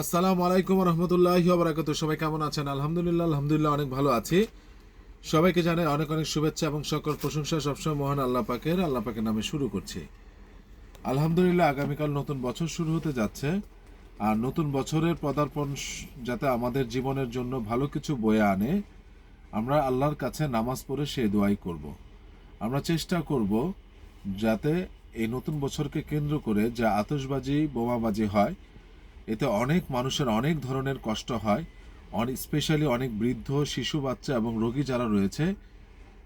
আসসালামু আলাইকুম রহমতুল্লাহ বারাকাত সবাই কেমন আছেন? আলহামদুলিল্লাহ আলহামদুলিল্লাহ, অনেক ভালো আছি। সবাইকে জানাই অনেক অনেক শুভেচ্ছা এবং সকল প্রশংসা সবসময় মহান আল্লাহ পাকের আল্লাহ পাকের নামে শুরু করছি। আলহামদুলিল্লাহ, আগামীকাল নতুন বছর শুরু হতে যাচ্ছে। আর নতুন বছরের পদার্পণ যাতে আমাদের জীবনের জন্য ভালো কিছু বয়ে আনে, আমরা আল্লাহর কাছে নামাজ পড়ে সে দোয়াই করব। আমরা চেষ্টা করব যাতে এই নতুন বছরকে কেন্দ্র করে যা আতশবাজি, বোমাবাজি হয় এতে অনেক মানুষের অনেক ধরনের কষ্ট হয়। অনেক স্পেশালি অনেক বৃদ্ধ, শিশু, বাচ্চা এবং রোগী যারা রয়েছে,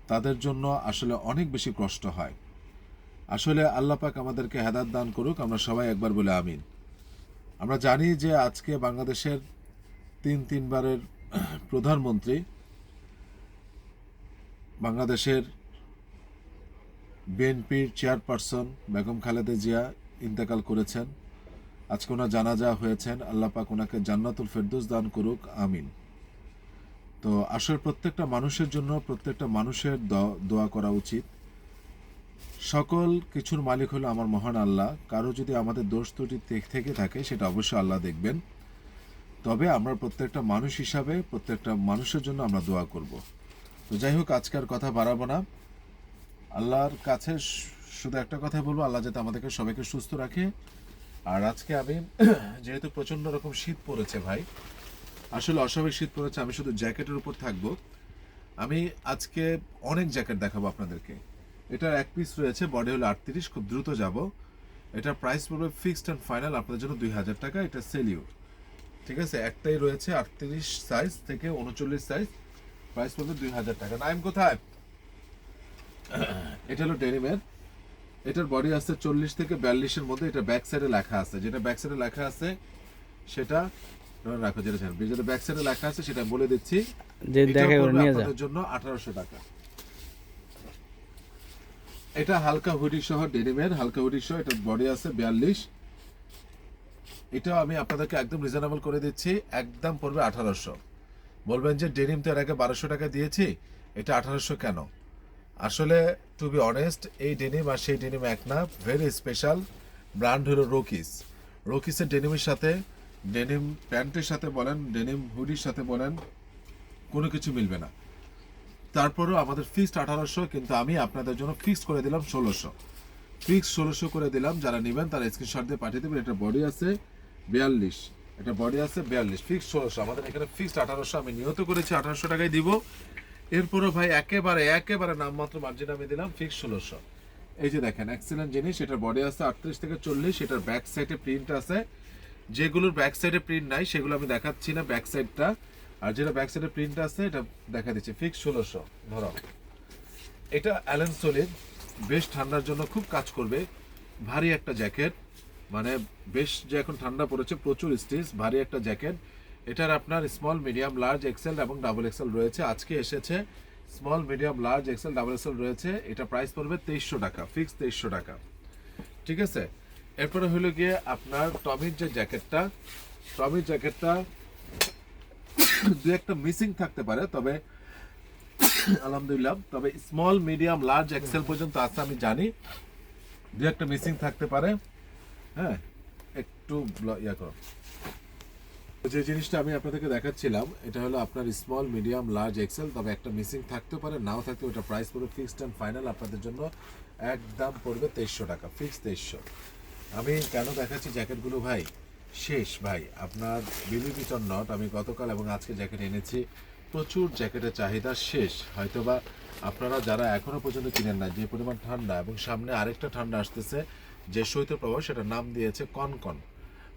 তাদের জন্য আসলে অনেক বেশি কষ্ট হয়। আসলে আল্লাহ পাক আমাদেরকে হেদাত দান করুক, আমরা সবাই একবার বলে আমিন। আমরা জানি যে আজকে বাংলাদেশের তিন, তিনবারের প্রধানমন্ত্রী বাংলাদেশের বিএনপির চেয়ারপারসন বেগম খালেদা জিয়া ইন্তেকাল করেছেন। আজকে ওনার জানাজা হয়েছেন। আল্লাহ পাক ওনাকে জান্নাতুল ফেরদৌস দান করুক, আমিন। তো আসলে প্রত্যেকটা মানুষের জন্য প্রত্যেকটা মানুষের দোয়া করা উচিত। সকল কিছুর মালিক হলো আমার মহান আল্লাহ। কারও যদি আমাদের দোষ ত্রুটি থেকে থাকে, সেটা অবশ্যই আল্লাহ দেখবেন। তবে আমরা প্রত্যেকটা মানুষ হিসাবে প্রত্যেকটা মানুষের জন্য আমরা দোয়া করব। তো যাই হোক, আজকের কথা বাড়াবো না। আল্লাহর কাছে শুধু একটা কথা বলব, আল্লাহ যাতে আমাদেরকে সবাইকে সুস্থ রাখে। আর আজকে আমি, যেহেতু প্রচণ্ড রকম শীত পড়েছে ভাই, আসলে অস্বাভাবিক শীত পড়েছে, আমি শুধু জ্যাকেটের উপর থাকব। আমি আজকে অনেক জ্যাকেট দেখাবো আপনাদেরকে। এটার এক পিস রয়েছে বডি হলো আটত্রিশ, খুব দ্রুত যাব। এটার প্রাইস পড়বে ফিক্সড অ্যান্ড ফাইনাল আপনাদের জন্য দুই হাজার টাকা, এটা সেলিউ ঠিক আছে? একটাই রয়েছে আটত্রিশ সাইজ থেকে উনচল্লিশ সাইজ প্রাইস পড়বে দুই হাজার টাকা। নাইম, কোথায়? এটা হলো ডেনিমের এটার বডি আছে চল্লিশ থেকে বিয়াল্লিশের মধ্যে এটা ব্যাক সাইডে লেখা আছে। যেটা ব্যাক সাইডে লেখা আছে সেটা রাখো যেটা যেটা ব্যাক সাইডে লেখা আছে সেটা বলে দিচ্ছি। যে এটা দেখা করে নিয়ে যা। আপনাদের জন্য আঠারোশো টাকা। এটা হালকা হুডি সহ ডেনিমের হালকা হুডি সহ এটার বডি আছে বিয়াল্লিশ। এটাও আমি আপনাদেরকে একদম রিজনেবল করে দিচ্ছি একদম পড়বে আঠারোশো। বলবেন যে ডেনিম তো এর আগে বারোশো টাকা দিয়েছি এটা আঠারোশো কেন? আসলে টু বি অনেস্ট এই ডেনিম আর সেই ডেনিম এক না ভেরি স্পেশাল ব্র্যান্ড হলো রোকিস রোকিসের ডেনিমের সাথে ডেনিম প্যান্টের সাথে বলেন ডেনিম হুডির সাথে বলেন, কোনো কিছু মিলবে না। তারপরেও আমাদের ফিক্সড আঠারোশো, কিন্তু আমি আপনাদের জন্য ফিক্সড করে দিলাম ষোলোশো। ফিক্সড ষোলোশো করে দিলাম, যারা নেবেন তারা স্ক্রিনশট দিয়ে পাঠিয়ে দেবেন, এটা বডি আছে বিয়াল্লিশ। এটা বডি আছে বিয়াল্লিশ ফিক্সড ষোলোশো। আমাদের এখানে ফিক্সড আঠারোশো, আমি নিহত করেছি, আঠারোশো টাকায় দিব। এরপরও ভাই একেবারে একেবারে নামমাত্র মার্জিন আমি দিলাম ফিক্সড ষোলোশো। এই যে দেখেন এক্সেলেন্ট জিনিস, এটার বডি আছে আটত্রিশ থেকে চল্লিশ, এটার ব্যাক সাইডে প্রিন্ট আছে। যেগুলোর ব্যাক সাইডে প্রিন্ট নাই, সেগুলো আমি দেখাচ্ছি না ব্যাক সাইডটা আর যেটা ব্যাক সাইডে প্রিন্ট আছে, এটা দেখা দিচ্ছে ফিক্স ষোলোশো, ধরো। এটা অ্যালেন সোলিড বেশ ঠান্ডার জন্য খুব কাজ করবে। ভারী একটা জ্যাকেট মানে বেশ যে এখন ঠান্ডা পড়েছে, প্রচুর স্টিচ ভারী একটা জ্যাকেট এটার আপনার স্মল মিডিয়াম লার্জ এক্সেল এবং ডাবল এক্সেল রয়েছে। আজকে এসেছে small medium large XL double XL রয়েছে। এটা প্রাইস পড়বে তেইশশো টাকা ফিক্স তেইশশো টাকা। ঠিক আছে? এরপরে হলো গিয়ে আপনার টমির যে জ্যাকেটটা, টমির জ্যাকেটটা দু একটা মিসিং থাকতে পারে, তবে আলহামদুলিল্লাহ, তবে স্মল মিডিয়াম লার্জ এক্সেল পর্যন্ত আছে আমি জানি। দু একটা মিসিং থাকতে পারে। হ্যাঁ একটু ইয়া করো। যে জিনিসটা আমি আপনাদেরকে দেখাচ্ছিলাম, এটা হলো আপনার স্মল মিডিয়াম লার্জ এক্সেল তবে একটা মিসিং থাকতে পারে, নাও থাকতে ওটা প্রাইস পড়বে ফিক্সড অ্যান্ড ফাইনাল আপনাদের জন্য একদম পড়বে তেইশশো টাকা ফিক্স তেইশশো। আমি কেন দেখাচ্ছি জ্যাকেটগুলো ভাই? শেষ ভাই, আপনার ইট নট আমি গতকাল এবং আজকে জ্যাকেট এনেছি, প্রচুর জ্যাকেটের চাহিদা শেষ, হয়তোবা আপনারা যারা এখনও পর্যন্ত কিনেন না যে পরিমাণ ঠান্ডা এবং সামনে আরেকটা ঠান্ডা আসতেছে, যে শৈত্যপ্রবাহ সেটা নাম দিয়েছে কনকন।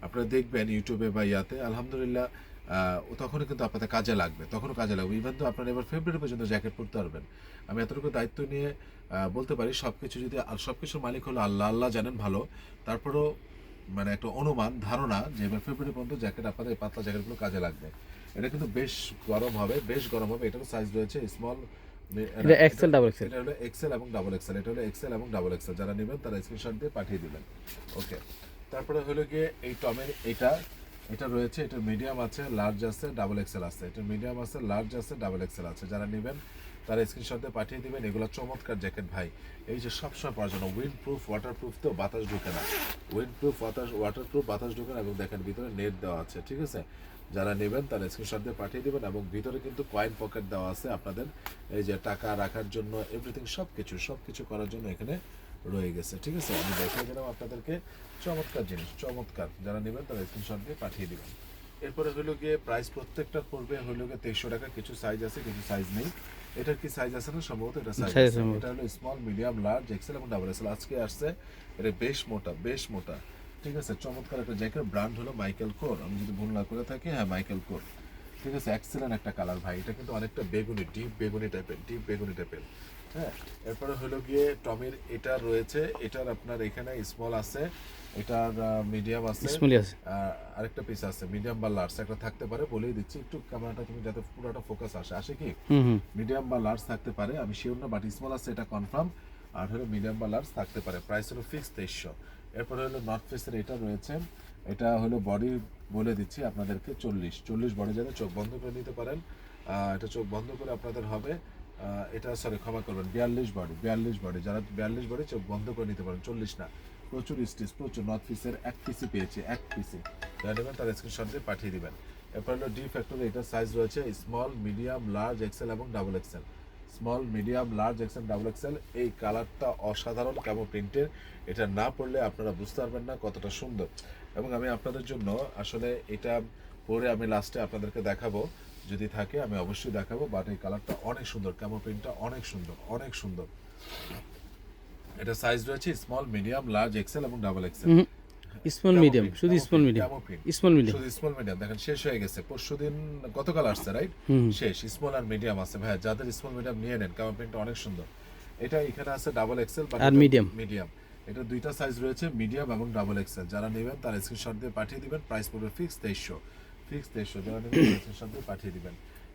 আপনারা দেখবেন ইউটিউবে বা ইয়াতে আলহামদুলিল্লাহ তখনও কিন্তু আপনাদের কাজে লাগবে তখনও কাজে লাগবে। ইভেন তো আপনারা এবার ফেব্রুয়ারি পর্যন্ত জ্যাকেট পরতে পারবেন। আমি এতটুকু দায়িত্ব নিয়ে বলতে পারি সব কিছু যদি সব কিছুর মালিক হলো আল্লাহ আল্লাহ জানেন ভালো। তারপরেও মানে একটা অনুমান ধারণা যে এবার ফেব্রুয়ারি পর্যন্ত জ্যাকেট আপনাদের পাতলা জ্যাকেটগুলো কাজে লাগবে। এটা কিন্তু বেশ গরম হবে বেশ গরম হবে। এটারও সাইজ রয়েছে স্মল এটা এক্সেল ডাবল এক্সেল এটা হলো এক্সেল এবং ডাবল এক্সেল এটা হলো এক্সেল এবং ডাবল এক্সেল যারা নেবেন তারা স্ক্রিনশট দিয়ে পাঠিয়ে দিবেন। ওকে তারপরে হলো গিয়ে এই টমের এটা এটা রয়েছে, এটা মিডিয়াম আছে লার্জ আছে ডাবল এক্সেল আছে। এটা মিডিয়াম আছে লার্জ আছে ডাবল এক্সেল আছে। যারা নেবেন, তারা স্ক্রিনশট পাঠিয়ে দিবেন। এগুলো চমৎকার জ্যাকেট ভাই। এই যে সবসময় পরার জন্য উইন্ড প্রুফ ওয়াটার প্রুফ তো বাতাস ঢুকে না। উইন্ড প্রুফ বাতাস ওয়াটার প্রুফ বাতাস ঢুকে না এবং দেখেন ভিতরে নেট দেওয়া আছে, ঠিক আছে? যারা নেবেন, তারা স্ক্রিনশট দিয়ে পাঠিয়ে দিবেন এবং ভিতরে কিন্তু কয়েন পকেট দেওয়া আছে আপনাদের। এই যে টাকা রাখার জন্য এভরিথিং সব কিছু সব কিছু করার জন্য এখানে রয়ে গেছে। ঠিক আছে আমি দেখিয়ে দিলাম আপনাদেরকে চমৎকার জিনিস চমৎকার। যারা নেবেন তারা স্ক্রিনশট দিয়ে পাঠিয়ে দিবেন। এরপরে হলো গিয়ে প্রাইস প্রত্যেকটার পড়বে হলো গিয়ে তেইশশো টাকা কিছু সাইজ আছে কিছু সাইজ নেই। এটার কি সাইজ আছে না? সম্ভবত এটা সাইজ আছে। এটা হলো স্মল মিডিয়াম লার্জ এক্সেল এবং ডাবল এক্সেল আজকে আসছে এটা বেশ মোটা বেশ মোটা। ঠিক আছে চমৎকার একটা জ্যাকেট ব্র্যান্ড হলো মাইকেল কোর আমি যদি ভুল না করে থাকি হ্যাঁ মাইকেল কোর ঠিক আছে এক্সেলেন্ট একটা কালার ভাই। এটা কিন্তু অনেকটা বেগুনি ডিপ বেগুনি টাইপের ডিপ বেগুনি টাইপের হ্যাঁ এরপরে হলো গিয়ে টমির এটা রয়েছে এটার আপনার এখানে স্মল আছে এটার মিডিয়াম আছে স্মলি আছে। আরেকটা পিস আছে মিডিয়াম বা লার্জ একটা থাকতে পারে বলেই দিচ্ছি একটু ক্যামেরাটা তুমি যাতে পুরোটা ফোকাস আসে। আসে কি? মিডিয়াম বা লার্জ থাকতে পারে আমি শিওর না বাট স্মল আছে এটা কনফার্ম আর হলো মিডিয়াম বা লার্জ থাকতে পারে প্রাইস হলো ফিক্স তেইশশো। এরপরে হলো নর্থ ফেসের এটা রয়েছে এটা হলো বডি বলে দিচ্ছি আপনাদেরকে চল্লিশ। চল্লিশ বডি যাতে চোখ বন্ধ করে নিতে পারেন। আহ, এটা চোখ বন্ধ করে আপনাদের হবে। এটা সরি ক্ষমা করবেন, বিয়াল্লিশ বডি বিয়াল্লিশ বডি যারা বিয়াল্লিশ বডি চোখ বন্ধ করে নিতে পারেন, চল্লিশ না, প্রচুর স্টিচ প্রচুর নর্থ পিসের এক পিসি পেয়েছি, এক পিসি যারা নেবেন তার স্ক্রিনশট দিয়ে পাঠিয়ে দেবেন। এরপর হলো ডি ফ্যাক্টরি এটা সাইজ রয়েছে স্মল মিডিয়াম লার্জ এক্সেল এবং double XL small medium large XL double XL এই কালারটা অসাধারণ কেমন প্রিন্টের এটা না পড়লে আপনারা বুঝতে পারবেন না কতটা সুন্দর। এবং আমি আপনাদের জন্য আসলে এটা পরে আমি লাস্টে আপনাদেরকে দেখাবো। যদি থাকে আমি অবশ্যই দেখাবো বাট এই কালারটা অনেক সুন্দর কেমন প্রিন্টটা অনেক সুন্দর অনেক সুন্দর। এটা সাইজ রয়েছে স্মল মিডিয়াম লার্জ এক্সেল এবং ডাবল এক্সেল স্মল মিডিয়াম শুধু স্মল মিডিয়াম স্মল মিডিয়াম শুধু স্মল মিডিয়াম দেখেন শেষ হয়ে গেছে। পরশুদিন গতকাল আসছে রাইট শেষ স্মল আর মিডিয়াম আছে। ভাই যাদের স্মল মিডিয়াম নিয়ে নেন কারণ প্রিন্টটা অনেক সুন্দর। এটা এখানে আছে ডাবল এক্সেল আর medium। মিডিয়াম এটা দুইটা সাইজ রয়েছে মিডিয়াম এবং ডাবল এক্সেল যারা নেবেন তার স্ক্রিনশট দিয়ে পাঠিয়ে দিবেন প্রাইস পড়বে ফিক্স তেইশশো। ফিক্স নেবেন স্ক্রিনশট পাঠিয়ে দিবেন।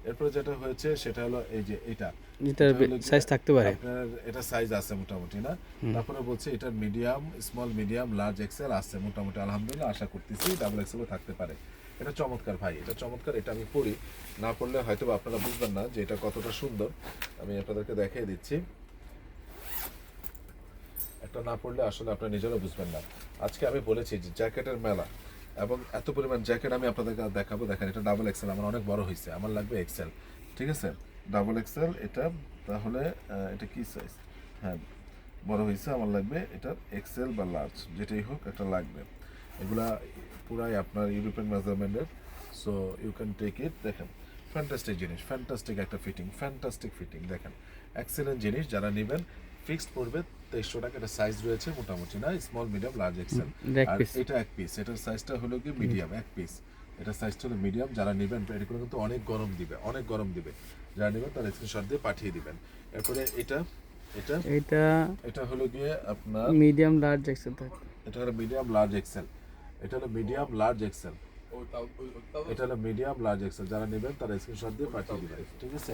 এরপরে যেটা হয়েছে সেটা হলো এই যে এটা। এটার সাইজ থাকতে পারে। আপনার এটা সাইজ আছে মোটামুটি না? তারপরে বলছে এটার medium small medium large XL আছে মোটামুটি আলহামদুলিল্লাহ আশা করতেছি ডাবল এক্সেলও থাকতে পারে। এটা চমৎকার ভাই এটা চমৎকার এটা আমি পড়ি। না পড়লে হয়তো আপনারা বুঝবেন না যে এটা কতটা সুন্দর। আমি আপনাদেরকে দেখিয়ে দিচ্ছি। একটা না পড়লে আসলে আপনারা নিজেরা বুঝবেন না। আজকে আমি বলেছি যে জ্যাকেটের মেলা এবং এত পরিমাণ জ্যাকেট আমি আপনাদেরকে দেখাবো, দেখেন, এটা ডাবল এক্সেল আমার অনেক বড় হয়েছে আমার লাগবে এক্সেল ঠিক আছে? ডাবল এক্সেল এটা তাহলে এটা কি সাইজ হ্যাঁ বড় হয়েছে আমার লাগবে এটা এক্সেল বা লার্জ যেটাই হোক একটা লাগবে। এগুলা পুরাই আপনার European মেজারমেন্টের so you can take it দেখেন ফ্যান্টাস্টিক জিনিস ফ্যান্টাস্টিক একটা ফিটিং ফ্যান্টাস্টিক ফিটিং দেখেন। এক্সেলেন্ট জিনিস, যারা নেবেন ফিক্সড পড়বে তেইশশো টাকা এটা সাইজ রয়েছে মোটামুটি না? স্মল মিডিয়াম লার্জ এক্সেল এটা এক আর এটা এক পিস এটার সাইজটা হলো কি মিডিয়াম এক পিস এটা সাইজটা হলো মিডিয়াম যারা নেবেন এগুলো কিন্তু অনেক গরম দিবে অনেক গরম দিবে। যারা নেবেন তারা স্ক্রিনশট দিয়ে পাঠিয়ে দিবেন। এরপরে এটা এটা এটা এটা হলো গিয়ে আপনার মিডিয়াম লার্জ এক্সেল থাকে। এটা হলো মিডিয়াম লার্জ এক্সেল এটা হলো মিডিয়াম লার্জ এক্সেল এটা হলো মিডিয়াম লার্জ এক্সেল যারা নেবেন তারা স্ক্রিনশট দিয়ে পাঠিয়ে দিবেন। ঠিক আছে?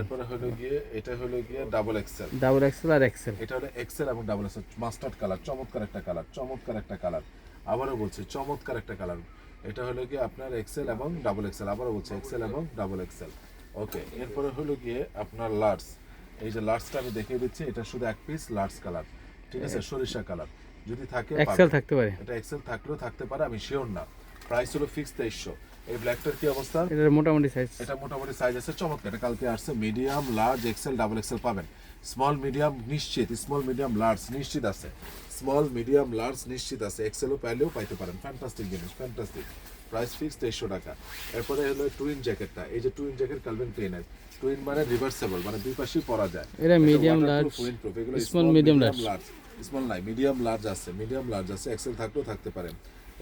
এরপরে হলো গিয়ে এটা হলো গিয়ে ডাবল এক্সেল ডাবল এক্সেল আর এক্সেল এটা হলো এক্সেল এবং ডাবল এক্সেল মাস্টার্ড কালার চমৎকার একটা কালার চমৎকার একটা কালার আবারও বলছি চমৎকার একটা কালার এটা হলো গিয়ে আপনার এক্সেল এবং ডাবল এক্সেল আবারও বলছি এক্সেল এবং ডাবল এক্সেল ওকে এরপরে হলো গিয়ে আপনার লার্জ এই যে লার্জটা আমি দেখিয়ে দিচ্ছি এটা শুধু এক পিস লার্জ কালার ঠিক আছে? সরিষা কালার যদি থাকে এক্সেল। থাকতে পারে। এটা এক্সেল থাকলেও থাকতে পারে আমি শিওর না। প্রাইস হলো ফিক্স তেইশশো। এই ব্ল্যাকটার কি অবস্থা? এটার মোটামুটি সাইজ এটা মোটামুটি সাইজ আছে চমৎকার। এটা কালকে আসছে medium large XL double XL পাবেন। স্মল মিডিয়াম নিশ্চিত। স্মল মিডিয়াম লার্জ নিশ্চিত আছে। স্মল মিডিয়াম লার্জ নিশ্চিত আছে। এক্সেলও পাইলেও পাইতে পারেন। ফ্যান্টাস্টিক জিনিস ফ্যান্টাস্টিক প্রাইস ফিক্স তেইশশো টাকা। এরপরে হলো টুইন জ্যাকেটটা এই যে twin jacket Calvin Klein twin মানে রিভার্সেবল মানে দুই পাশেই পরা যায়। এটা large, small, medium, large। Large small নাই মিডিয়াম লার্জ আছে। মিডিয়াম লার্জ আছে। এক্সেল থাকলেও থাকতে পারেন।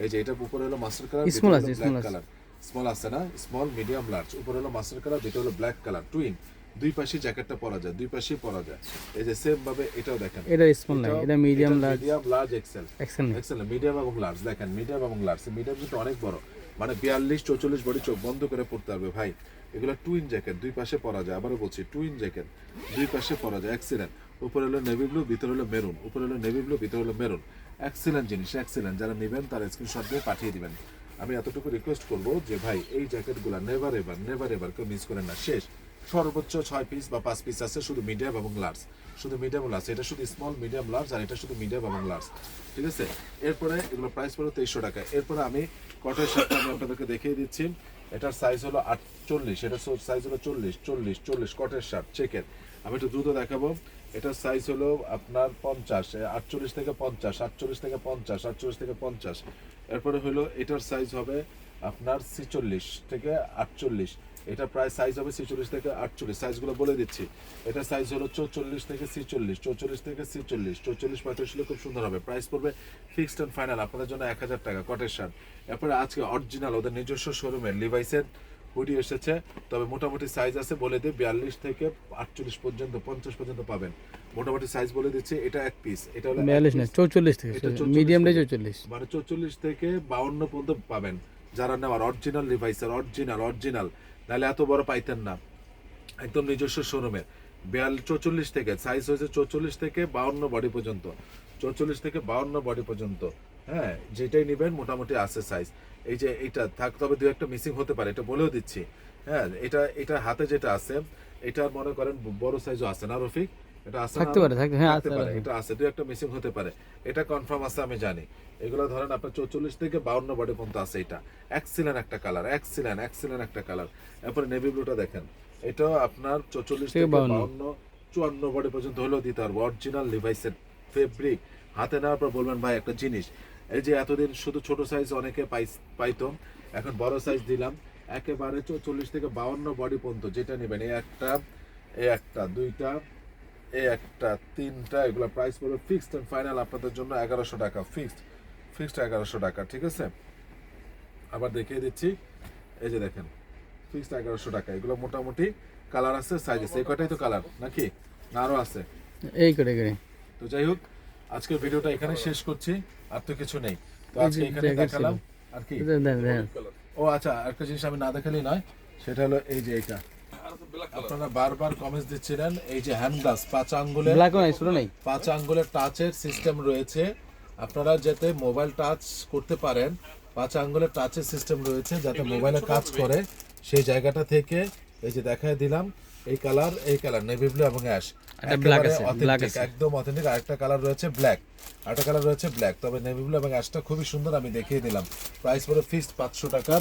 এই যে এটা উপরে হলো মাস্টার কালার Small আছে, আছে। কালার। স্মল আছে না? স্মল মিডিয়াম লার্জ উপরে হলো মাস্টার কালার যেটা হলো ব্ল্যাক কালার। টুইন দুই পাশে জ্যাকেটটা পরা যায় দুই পাশেই পরা যায়। এই যে সেম ভাবে এটাও দেখেন। এটা স্মল নাই এটা medium large medium large XL XL XL medium এবং লার্জ দেখেন মিডিয়াম এবং লার্জ মিডিয়াম কিন্তু অনেক বড়। মানে বিয়াল্লিশ চৌচল্লিশ বডি চোখ বন্ধ করে পড়তে হবে ভাই। এগুলো টুইন জ্যাকেট দুই পাশে পরা যায়। আবারও বলছি টুইন জ্যাকেট দুই পাশে পরা যায়। এক্সিলেন্ট উপরে হলো নেভি ব্লু ভিতরে হলো মেরুন উপরে হলো নেভি ব্লু ভিতরে হলো মেরুন এক্সিলেন্ট জিনিস এক্সিলেন্ট যারা নেবেন তার স্ক্রিনশট দিয়ে পাঠিয়ে দিবেন। আমি এতটুকু রিকোয়েস্ট করব যে ভাই, এই জ্যাকেটগুলো নেভার এভার নেভার এভার কেউ মিস করেন না। শেষ। সর্বোচ্চ ছয় পিস বা পাঁচ পিস আছে, শুধু মিডিয়াম এবং লার্জ শুধু মিডিয়াম লার্জ এটা শুধু স্মল মিডিয়াম লার্জ আর এটা শুধু মিডিয়াম এবং লার্জ ঠিক আছে? এরপরে এগুলো প্রাইস পড়বে তেইশশো টাকা। এরপরে আমি কটের শার্টটা আমি আপনাদেরকে দেখিয়ে দিচ্ছি। এটার সাইজ হলো আটচল্লিশ এটা সাইজ হলো চল্লিশ চল্লিশ চল্লিশ কটের শার্ট চেকের আমি একটু দ্রুত দেখাবো। এটার সাইজ হলো আপনার পঞ্চাশ আটচল্লিশ থেকে পঞ্চাশ আটচল্লিশ থেকে পঞ্চাশ, আটচল্লিশ থেকে পঞ্চাশ। এরপরে হলো এটার সাইজ হবে আপনার ছিচল্লিশ থেকে আটচল্লিশ। এটা প্রায় সাইজ হবে ছিচল্লিশ থেকে আটচল্লিশ। সাইজগুলো বলে দিচ্ছি। এটা সাইজ হলো চৌচল্লিশ থেকে ছিচল্লিশ, চৌচল্লিশ থেকে ছিচল্লিশ। চৌচল্লিশ পঁয়তাল্লিশ হলে খুব সুন্দর হবে। প্রাইস পড়বে ফিক্সড অ্যান্ড ফাইনাল আপনাদের জন্য এক হাজার টাকা কটের শার্ট এরপরে আজকে অরিজিনাল ওদের নিজস্ব শোরুমের লিভাইসের হুডি এসেছে তবে মোটামুটি সাইজ আছে বলে দিই বিয়াল্লিশ থেকে আটচল্লিশ পর্যন্ত পঞ্চাশ পর্যন্ত পাবেন। মোটামুটি সাইজ বলে দিচ্ছি এটা এক পিস এটা হলো বিয়াল্লিশ না চৌচল্লিশ থেকে এটা 44 মিডিয়ামটাই থেকে। চৌচল্লিশ। মানে চৌচল্লিশ থেকে বাউন্ন পর্যন্ত পাবেন। যারা নেওয়ার অরিজিনাল রিভাইসার অরিজিনাল অরিজিনাল নাহলে এত বড় পাইতেন না। একদম নিজস্ব শোরুমের বিয়াল চৌচল্লিশ থেকে সাইজ হয়েছে চৌচল্লিশ থেকে বাউন্ন বডি পর্যন্ত। চৌচল্লিশ থেকে বাউন্ন বডি পর্যন্ত। হ্যাঁ যেটাই নেবেন মোটামুটি আছে সাইজ এই যে এটা থাক তবে দু একটা মিসিং হতে পারে এটা বলেও দিচ্ছি। হ্যাঁ এটা এটা হাতে যেটা আছে এটা মনে করেন বড় সাইজও আছে না রফিক? এটা আছে থাকতে পারে থাকতে হ্যাঁ আছে এটা আছে একটা মিসিং হতে পারে। এটা কনফার্ম আছে আমি জানি। এগুলো ধরেন আপনার চৌচল্লিশ থেকে বাউন্ন বডি পর্যন্ত আছে এটা। এক্সিলেন্ট একটা কালার এক্সিলেন্ট এক্সিলেন্ট একটা কালার এরপরে নেভি ব্লুটা দেখেন। এটাও আপনার চৌচল্লিশ থেকে থেকে 52 বাউন্ন চুয়ান্ন বডি পর্যন্ত হলেও দিতে পারব। অরিজিনাল লিভাইসের ফেব্রিক হাতে নেওয়ার পর বলবেন ভাই একটা জিনিস এই যে এতদিন শুধু ছোট সাইজ অনেকে পাই- পাইতো এখন বড় সাইজ দিলাম। একেবারে চৌচল্লিশ থেকে বাউন্ন বডি পর্যন্ত যেটা নেবেন এই একটা এই একটা দুইটা এ একটা তিনটা এগুলো প্রাইস পড়বে ফিক্সড এন্ড ফাইনাল আপনাদের জন্য এগারোশো টাকা ফিক্সড ফিক্সড এগারোশো টাকা ঠিক আছে? আবার দেখিয়ে দিচ্ছি এই যে দেখেন ফিক্সড এগারোশো টাকা এগুলো মোটামুটি কালার আছে সাইজ আছে এই কটাই তো কালার নাকি? না আরও আছে। এই করে তো যাই হোক আজকের ভিডিওটা এখানে শেষ করছি আর তো কিছু নেই। তো আজকে এখানে দেখালাম আর কি? ও আচ্ছা একটা জিনিস আমি না দেখালি নয় সেটা হলো এই যে এটা। আপনারা বারবার কমেন্টস দিচ্ছিলেন এই যে হ্যান্ড গ্লাস পাঁচ আঙ্গুলের ব্ল্যাকও নাই ছোটো নাই। পাঁচ আঙ্গুলের টাচের সিস্টেম রয়েছে। আপনারা যাতে মোবাইল টাচ করতে পারেন পাঁচ আঙ্গুলের টাচের সিস্টেম রয়েছে যাতে মোবাইলে কাজ করে সেই জায়গাটা থেকে এই যে দেখায় দিলাম এই কালার এই কালার নেভি ব্লু এবং অ্যাশ। একদম অথেন্টিক আরেকটা কালার রয়েছে ব্ল্যাক আরেকটা কালার রয়েছে ব্ল্যাক তবে নেভি ব্লু এবং অ্যাশটা খুবই সুন্দর আমি দেখিয়ে দিলাম। প্রাইস পরে ফিক্সড পাঁচশো টাকা।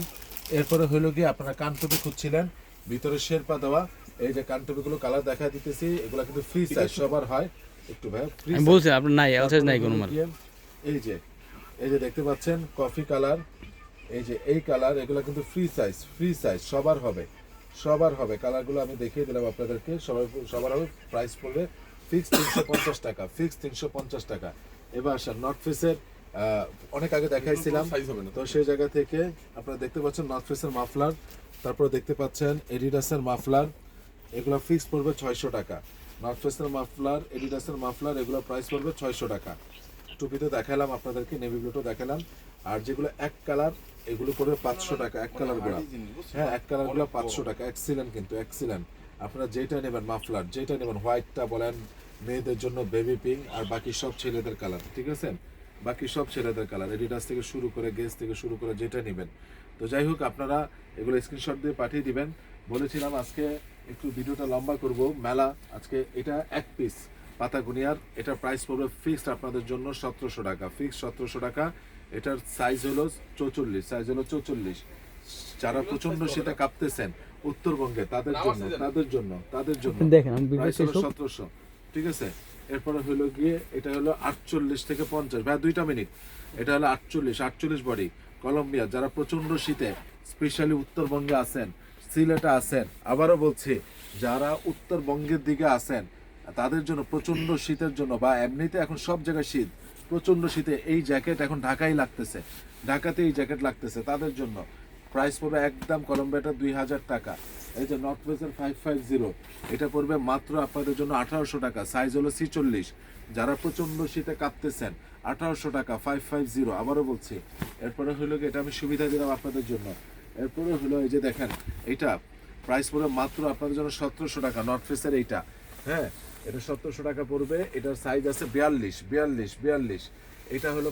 এরপরে হইল কি আপনারা কানটুপি খুঁজছিলেন। ভিতরে শেরপা দেওয়া। এই যে কানটুপিগুলো কালার দেখা দিতেছি এগুলো কিন্তু ফ্রি সাইজ সবার হয়। একটু ভাই ফ্রি আমি বলছি আপনার নাই এল সাইজ নাই কোনো মাল। এই যে এই যে দেখতে পাচ্ছেন কফি কালার এই যে এই কালার এগুলো কিন্তু ফ্রি সাইজ ফ্রি সাইজ সবার হবে। সবার হবে। কালারগুলো আমি দেখিয়ে দিলাম আপনাদেরকে। সবার সবার হবে। প্রাইস পড়বে ফিক্স তিনশো পঞ্চাশ টাকা। ফিক্স তিনশো পঞ্চাশ টাকা। এবার আসেন নর্থ ফেসের অনেক আগে দেখাইছিলাম। তো সেই জায়গা থেকে আপনারা দেখতে পাচ্ছেন নর্থ ফেসের মাফলার। তারপরে দেখতে পাচ্ছেন এডিডাসের মাফলার। এগুলো ফিক্স পড়বে ছয়শো টাকা। নর্থ ফেসের মাফলার এডিডাসের মাফলার এগুলো প্রাইস পড়বে ছয়শো টাকা। টুপিতে দেখালাম আপনাদেরকে নেভি ব্লুটো দেখালাম। আর যেগুলো এক কালার এগুলো পড়বে পাঁচশো টাকা, এক কালারগুলো হ্যাঁ এক কালারগুলো পাঁচশো টাকা এক্সিলেন্ট কিন্তু এক্সিলেন্ট আপনারা যেটা নেবেন মাফলার, যেটা নেবেন হোয়াইটটা বলেন, মেয়েদের জন্য বেবি পিঙ্ক আর বাকি সব ছেলেদের কালার ঠিক আছে? বাকি সব ছেলেদের কালার এডিডাস থেকে শুরু করে গেস থেকে শুরু করে যেটা নেবেন। তো যাই হোক, আপনারা এগুলো স্ক্রিনশট দিয়ে পাঠিয়ে দিবেন। বলেছিলাম আজকে একটু ভিডিওটা লম্বা করব, মেলা, আজকে এটা এক পিস পাতাগুনিয়ার, এটা প্রাইস পড়বে ফিক্সড আপনাদের জন্য সতেরোশো টাকা ফিক্সড সতেরোশো টাকা। এটার সাইজ হলো চৌচল্লিশ সাইজ হলো চৌচল্লিশ। যারা প্রচণ্ড শীতে কাঁপতেছেন উত্তরবঙ্গে তাদের জন্য তাদের জন্য তাদের জন্য। দেখেন আমি সতেরোশো। ঠিক আছে? এরপরে হলো গিয়ে এটা হলো আটচল্লিশ থেকে পঞ্চাশ। ভাই দুইটা মিনিট এটা হলো আটচল্লিশ আটচল্লিশ বডি কলম্বিয়া যারা প্রচণ্ড শীতে স্পেশালি উত্তরবঙ্গে আছেন সিলেটে আছেন আবারও বলছি যারা উত্তরবঙ্গের দিকে আছেন তাদের জন্য প্রচণ্ড শীতের জন্য বা এমনিতে এখন সব জায়গায় শীত প্রচণ্ড শীতে এই জ্যাকেট এখন ঢাকাই লাগতেছে। ঢাকাতে এই জ্যাকেট লাগতেছে তাদের জন্য। প্রাইস পড়বে একদম কলম্বিয়াটা দুই হাজার টাকা। এই যে নর্থ ওয়েস্টের ফাইভ ফাইভ জিরো এটা পড়বে মাত্র আপনাদের জন্য আঠারোশো টাকা। সাইজ হলো ছিচল্লিশ। যারা প্রচণ্ড শীতে কাঁপতেছেন, আঠারোশো টাকা ফাইভ ফাইভ জিরো আবারও বলছি। এরপরে হলো কি, এটা আমি সুবিধা দিলাম আপনাদের জন্য। এরপরে হলো এই যে দেখেন, এইটা। প্রাইস পড়বে মাত্র আপনাদের জন্য সতেরোশো টাকা নর্থ ফেসের এইটা। হ্যাঁ? এটা সতেরোশো টাকা পড়বে, এটার সাইজ আছে বিয়াল্লিশ বিয়াল্লিশ বিয়াল্লিশ। এটা হলো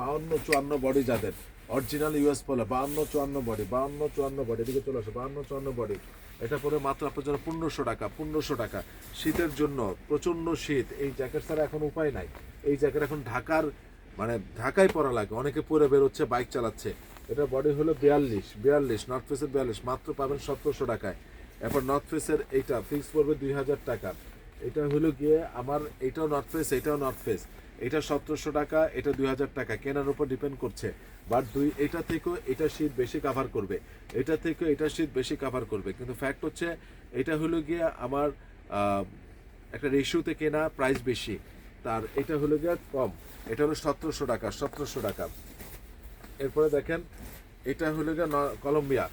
বাউন্ন চুয়ান্ন বডি যাদের। অরিজিনাল ইউএস পোলো বাউন্ন চুয়ান্ন বডি বাউন্ন চুয়ান্ন বডি এদিকে চলে আসো, বাউন্ন চুয়ান্ন বডি এটা পরে মাত্র আপনার জন্য পনেরোশো টাকা পনেরোশো টাকা। শীতের জন্য প্রচণ্ড শীত, এই জ্যাকেট ছাড়া এখন উপায় নাই। এই জ্যাকেট এখন ঢাকার মানে ঢাকায় পরা লাগে, অনেকে পরে বেরোচ্ছে বাইক চালাচ্ছে। এটা বডি হলো বিয়াল্লিশ বিয়াল্লিশ নর্থ ফেসের বিয়াল্লিশ, মাত্র পাবেন সতেরোশো টাকায়। এরপর নর্থ ফেসের এইটা ফিক্স পড়বে দুই হাজার টাকা। এটা হলো গিয়ে আমার এটাও নর্থ ফেস এটাও নর্থ ফেস এটা সতেরোশো টাকা, এটা দুই হাজার টাকা, কেনার উপর ডিপেন্ড করছে। বাট দুই, এটা থেকেও এটা শীত বেশি কাভার করবে। এটা থেকেও এটা শীত বেশি কাভার করবে। কিন্তু ফ্যাক্ট হচ্ছে, এটা হলো গিয়ে আমার একটা রেশিওতে কেনা প্রাইস বেশি। তার, এটা হলো গিয়ে কম। এটা হলো সতেরোশো টাকা সতেরোশো টাকা। এরপরে দেখেন, এটা হলো গিয়ে কলম্বিয়া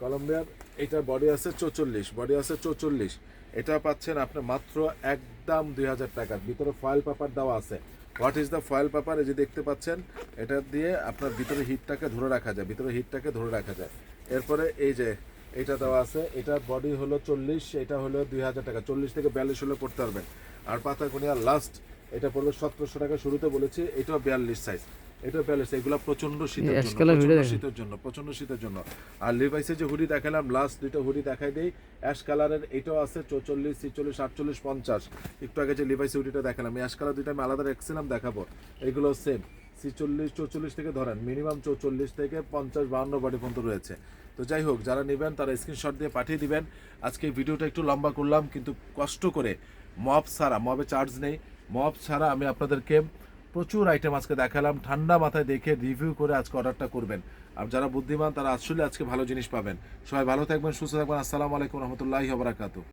কলম্বিয়ার এটা বডি আছে চৌচল্লিশ বডি আছে চৌচল্লিশ। এটা পাচ্ছেন আপনি মাত্র একদম দুই হাজার টাকার। ভিতরে ফয়েল পেপার দেওয়া আছে। What is the foil paper এই যে দেখতে পাচ্ছেন, এটা দিয়ে আপনার ভিতরে হিটটাকে ধরে রাখা যায়, ভিতরে হিটটাকে ধরে রাখা যায়। এরপরে এই যে এটা দেওয়া আছে, এটার বডি হলো চল্লিশ, এটা হলো দুই হাজার টাকা। চল্লিশ থেকে বিয়াল্লিশ হলে পড়তে পারবেন। আর পাতাকুনিয়া লাস্ট এটা পড়বে সতেরোশো টাকা। শুরুতে বলেছি, এটাও বিয়াল্লিশ সাইজ এটা বিয়াল্লিশ এগুলো প্রচণ্ড শীতের জন্য প্রচণ্ড শীতের জন্য প্রচণ্ড শীতের জন্য। আর লিভাইসের যে হুডি দেখালাম লাস্ট দুইটা হুডি দেখাই দেই অ্যাশ কালারের এটাও আছে চৌচল্লিশ ছিচল্লিশ আটচল্লিশ পঞ্চাশ। একটু আগে যে লিভাইস হুডিটা দেখালাম এই অ্যাশ কালার দুইটা আমি আলাদা রেখেছিলাম দেখাবো। এগুলো সেম ছিচল্লিশ চৌচল্লিশ থেকে ধরেন মিনিমাম চৌচল্লিশ থেকে পঞ্চাশ বাহান্ন বডি পর্যন্ত রয়েছে। তো যাই হোক যারা নেবেন তারা স্ক্রিনশট দিয়ে পাঠিয়ে দিবেন। আজকে ভিডিওটা একটু লম্বা করলাম কিন্তু কষ্ট করে মব ছাড়া মবে চার্জ নেই। মব ছাড়া আমি আপনাদেরকে প্রচুর আইটেম আজকে দেখালাম। ঠান্ডা মাথায় দেখে রিভিউ করে আজকে অর্ডারটা করবেন। আর যারা বুদ্ধিমান, তারা আসলে আজকে ভালো জিনিস পাবেন। সবাই ভালো থাকবেন, সুস্থ থাকবেন। আসসালামু আলাইকুম রহমতুল্লাহি বারাকাতু